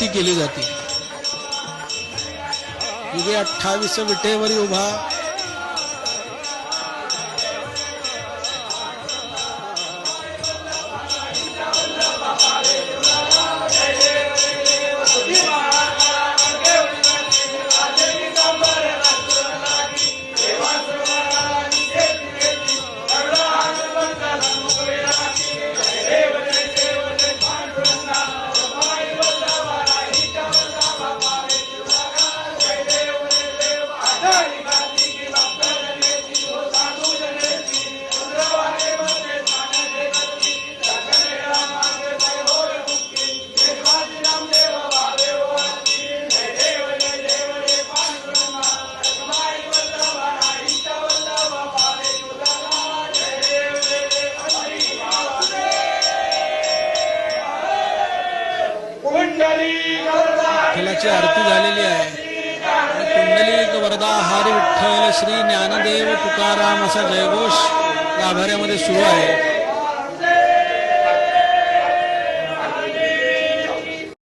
केली जाते. युगे अठ्ठावीस विटेवरी उभा. विठ्ठलाची आरती झालेली आहे. कुंडलिक वरदा हरी विठ्ठल श्री ज्ञानदेव तुकाराम असा जयघोष गाभाऱ्यामध्ये सुरू आहे.